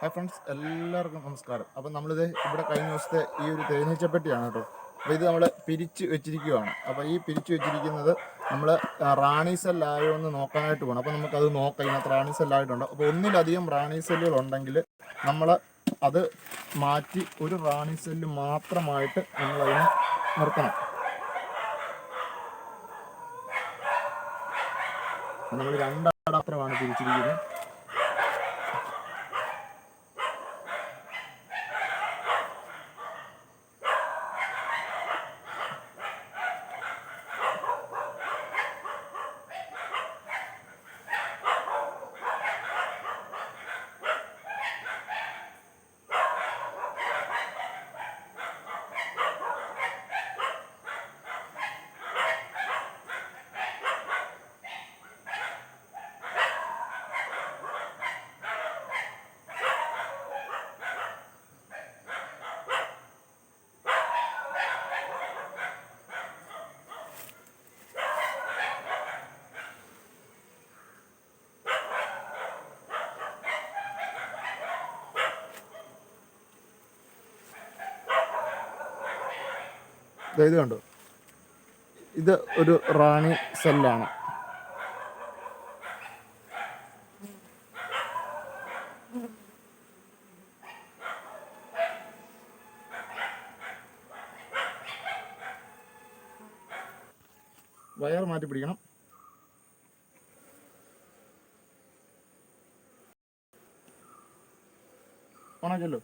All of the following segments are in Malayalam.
ഹായ് ഫ്രണ്ട്സ് എല്ലാവർക്കും നമസ്കാരം. അപ്പം നമ്മളിത് ഇവിടെ കഴിഞ്ഞ ദിവസത്തെ ഈ ഒരു തേനീച്ചപ്പെട്ടിയാണ് കേട്ടോ. അപ്പോൾ ഇത് നമ്മൾ പിരിച്ച് വെച്ചിരിക്കുകയാണ് അപ്പോൾ ഈ പിരിച്ച് വെച്ചിരിക്കുന്നത് നമ്മൾ റാണി സെല്ലായോ എന്ന് നോക്കാനായിട്ട് പോകണം അപ്പോൾ നമുക്കത് നോക്കാം. ഇതിനകത്ത് റാണി സെല്ലായിട്ടുണ്ട്. അപ്പോൾ ഒന്നിലധികം റാണി സെല്ലുകൾ ഉണ്ടെങ്കിൽ നമ്മൾ അത് മാറ്റി ഒരു റാണി സെല്ല് മാത്രമായിട്ട് നമ്മളതിനെ നിർത്തണം. നമ്മൾ രണ്ടടത്രമാണ് പിരിച്ചിരിക്കുന്നത്. ഇത് കണ്ടു? ഇത് ഒരു റാണി സെല്ലാണ്. വയർ മാറ്റി പിടിക്കണം. ഉണക്കല്ലോ?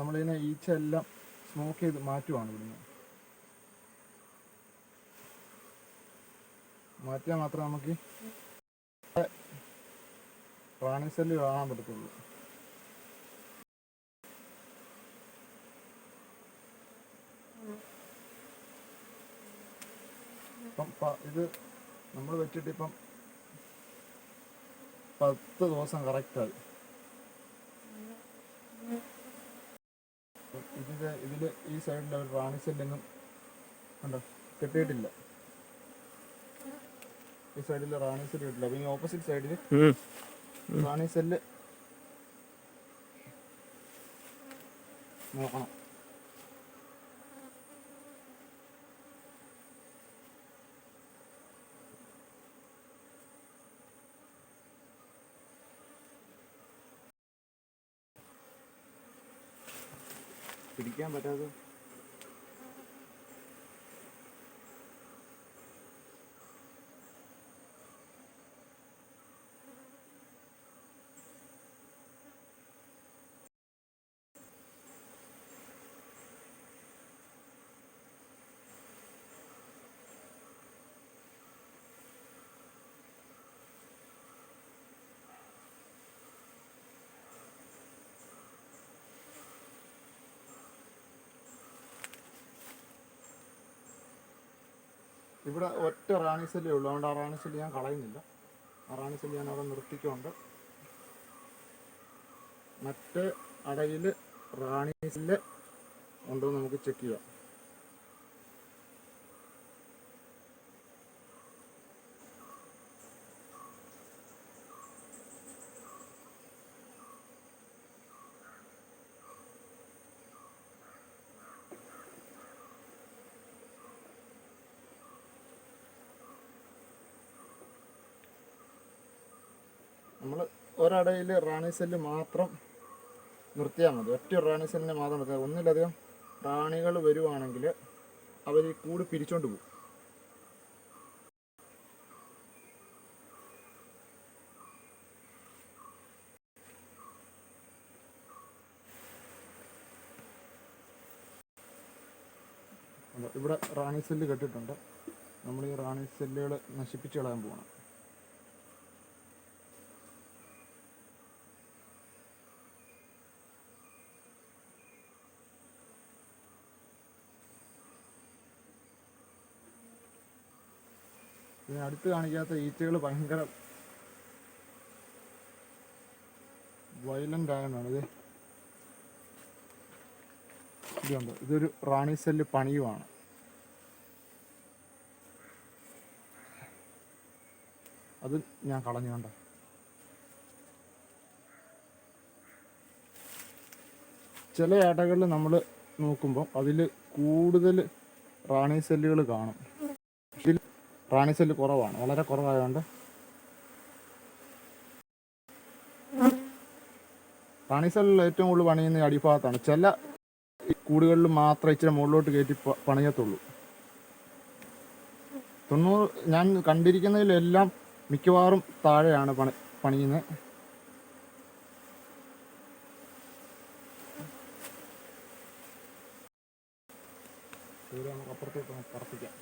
നമ്മളിതിനെ ഈച്ച എല്ലാം സ്മോക്ക് ചെയ്ത് മാറ്റുവാണ് ഇവിടുന്ന്. മാറ്റിയാൽ മാത്രമേ നമുക്ക് സെല്ല് കാണാൻ പറ്റത്തുള്ളൂ. ഇപ്പം ഇത് നമ്മൾ വെച്ചിട്ട് ഇപ്പം പത്ത് ദിവസം കറക്റ്റായി അപ്പം ഇതിന്റെ ഇതിൽ ഈ സൈഡിൽ ഒരു റാണി സെല്ലിങ്ങും ഉണ്ടോ? കെട്ടിയിട്ടില്ല. ഈ സൈഡിൽ റാണി സെല്ല് കിട്ടില്ല. അപ്പൊ ഈ ഓപ്പോസിറ്റ് സൈഡിൽ റാണി സെല്ല് നോക്കണം. പിടിക്കാൻ പറ്റാതെ ഇവിടെ ഒറ്റ റാണിശല്യേ ഉള്ളൂ. അതുകൊണ്ട് ആ റാണിശല്യം ഞാൻ കളയുന്നില്ല. ആ റാണിശല്യം ഞാൻ അവിടെ നിർത്തിക്കൊണ്ട് മറ്റേ അടയിൽ റാണിശല്യ ഉണ്ടോ നമുക്ക് ചെക്ക് ചെയ്യാം. നമ്മൾ ഒരടയിൽ റാണി സെല്ല് മാത്രം നിർത്തിയാൽ മതി. ഒറ്റ റാണി സെല്ലിനെ മാത്രം നിർത്തിയാൽ ഒന്നിലധികം റാണികൾ വരുവാണെങ്കിൽ അവർ ഈ കൂട് പിരിച്ചോണ്ട് പോകും? ഇവിടെ റാണി സെല്ല് കെട്ടിട്ടുണ്ട്. നമ്മൾ ഈ റാണി സെല്ലുകൾ നശിപ്പിച്ച് കളയാൻ പോകണം പിന്നെ അടുത്ത് കാണിക്കാത്ത ഈച്ചകൾ ഭയങ്കര വയലന്റ് ആയതാണ് ഇത്. ഇതുണ്ട് ഇതൊരു റാണി സെല്ല് പണിയുമാണ് അത് ഞാൻ കളഞ്ഞു കണ്ട? ചില ഏട്ടകളിൽ നമ്മൾ നോക്കുമ്പോൾ അതിൽ കൂടുതൽ റാണി സെല്ലുകൾ കാണും. റാണി സെല്ല് കുറവാണ്. വളരെ കുറവായതുകൊണ്ട് റാണി സെല്ലിൽ ഏറ്റവും കൂടുതൽ പണിയുന്ന അടിഭാഗത്താണ്. ചില കൂടുകളിൽ മാത്രമേ ഇച്ചിരി മുകളിലോട്ട് കയറ്റി പണിയത്തുള്ളൂ. തൊണ്ണൂറ് ഞാൻ കണ്ടിരിക്കുന്നതിലെല്ലാം മിക്കവാറും താഴെയാണ് പണി പണിയുന്നത്. അപ്പുറത്തോട്ട് പറപ്പിക്കാം.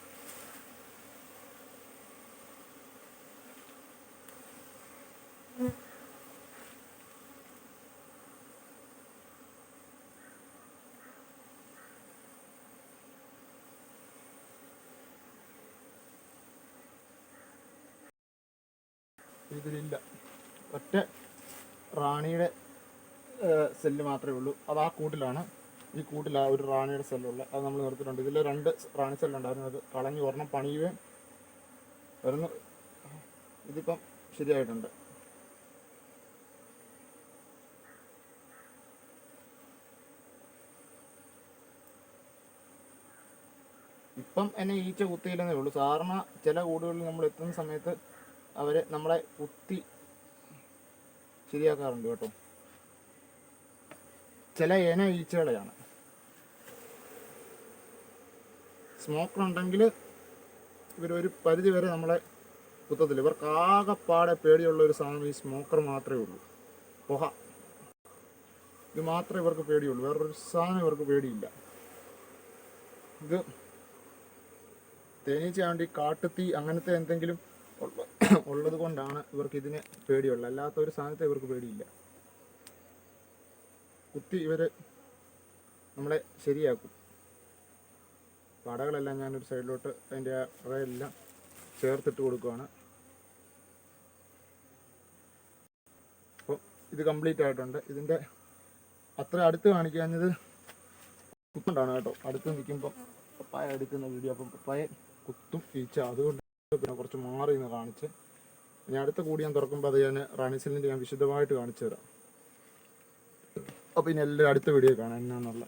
ഇതിലില്ല. ഒറ്റ റാണിയുടെ സെല്ല് മാത്രമേ ഉള്ളൂ. അത് ആ കൂട്ടിലാണ്. ഈ കൂട്ടിൽ ആ ഒരു റാണിയുടെ സെല്ലുള്ള അത് നമ്മൾ നിർത്തിയിട്ടുണ്ട്. ഇതിൽ രണ്ട് റാണി സെല്ലുണ്ടായിരുന്നു അത് കളഞ്ഞ് ഒരെണ്ണം പണിയുകയും വരുന്ന. ഇതിപ്പം ശരിയായിട്ടുണ്ട്. ഇപ്പം എന്നെ ഈച്ച കുത്തിയില്ലെന്നേ ഉള്ളൂ. സാധാരണ ചില കൂടുകളിൽ നമ്മൾ എത്തുന്ന സമയത്ത് അവർ നമ്മളെ കുത്തി ശരിയാക്കാറുണ്ട് കേട്ടോ. ചില ഇന ഈച്ചകളെയാണ്. സ്മോക്കർ ഉണ്ടെങ്കിൽ ഇവർ ഒരു പരിധി വരെ നമ്മളെ കുത്തത്തില്ല. ഇവർക്ക് ആകെപ്പാടെ പേടിയുള്ള ഒരു സാധനം ഈ സ്മോക്കർ മാത്രമേ ഉള്ളൂ. പുഹ. ഇത് മാത്രമേ ഇവർക്ക് പേടിയുള്ളൂ. വേറൊരു സാധനം ഇവർക്ക് പേടിയില്ല. ഇത് തേനീച്ചയാണ്ട് ഈ കാട്ടുതീ അങ്ങനത്തെ എന്തെങ്കിലും ഉള്ളത് കൊണ്ടാണ് ഇവർക്ക് ഇതിന് പേടിയുള്ളത്. അല്ലാത്ത ഒരു സാധനത്തെ ഇവർക്ക് പേടിയില്ല. കുത്തി ഇവർ നമ്മളെ ശരിയാക്കും. പടകളെല്ലാം ഞാനൊരു സൈഡിലോട്ട് അതിന്റെ അറയെല്ലാം ചേർത്തിട്ട് കൊടുക്കുവാണ്. അപ്പോൾ ഇത് കംപ്ലീറ്റ് ആയിട്ടുണ്ട്. ഇതിന്റെ അത്ര അടുത്ത് കാണിക്കാഞ്ഞത് കുത്തുണ്ടാണ് കേട്ടോ. അടുത്ത് നിൽക്കുമ്പോൾ പപ്പായ എടുക്കുന്ന വീഡിയോ അപ്പം പപ്പായ കുത്തും ഈച്ച. അതുകൊണ്ട് പിന്നെ കുറച്ച് മാറി നിന്ന് കാണിച്ച്. ഇനി അടുത്ത കൂടി ഞാൻ തുറക്കുമ്പോൾ അത് ഞാൻ റാണിസിലിന്റെ ഞാൻ വിശദമായിട്ട് കാണിച്ചു തരാം. അപ്പോൾ ഇനി എല്ലാവരും അടുത്ത വീഡിയോ കാണാം. എന്നാന്നുള്ള